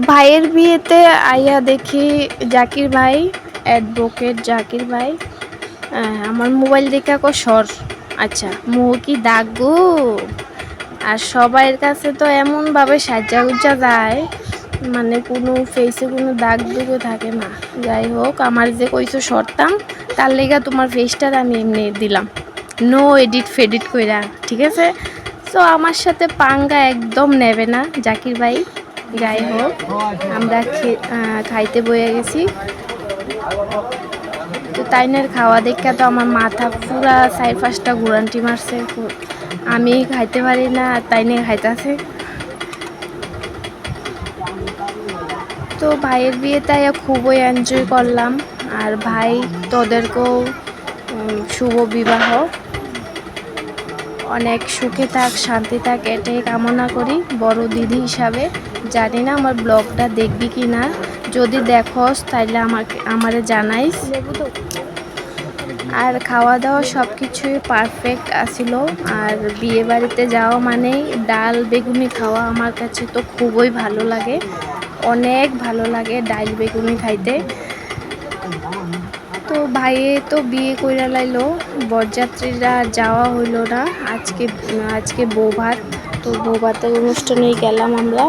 ভাইয়ের বিয়েতে আইয়া দেখি জাকির ভাই অ্যাডভোকেট জাকির ভাই। আমার মোবাইল দেখে কো সর। আচ্ছা মু কি দাগ? আর সবাইয়ের কাছে তো এমনভাবে সাজা গুজা যায় মানে কোনো ফেসে কোনো দাগ দুগও থাকে না। যাই হোক, আমার যে কইছো সরতাম, তার লেগা তোমার ফেসটার আমি এমনি দিলাম। নো এডিট ফেডিট কইরা, ঠিক আছে? তো আমার সাথে পাঙ্গা একদম নেবে না জাকির ভাই। যাই হোক, আমরা খাইতে বয়ে গেছি। তো তাইনের খাওয়া দেখা তো আমার মাথা পুরা চার পাঁচটা ঘুরান্টি মারছে। আমি খাইতে পারি না, আর তাইনে খাইতেছে। তো ভাইয়ের বিয়ে তাই খুবই এনজয় করলাম, আর ভাই তোদেরকেও শুভ বিবাহ। অনেক সুখে থাক, শান্তি থাক, এটাই কামনা করি। বড় দিদি হিসাবে। জানি না আমার ব্লগটা দেখবি কি না। যদি দেখোস, তাইলে আমাকে, আমারে জানাইস। আর খাওয়া দাওয়া সব কিছুই পারফেক্ট আসিল। আর বিয়ে বাড়িতে যাওয়া মানেই ডাল বেগুনি খাওয়া আমার কাছে তো খুবই ভালো লাগে। অনেক ভালো লাগে ডাল বেগুনি খাইতে। ভাইয়ে তো বিয়ে কইরা লাইলো, বরযাত্রীরা যাওয়া হইল না। আজকে আজকে বৌভাত, তো বৌভাতের অনুষ্ঠানে গেলাম আমরা।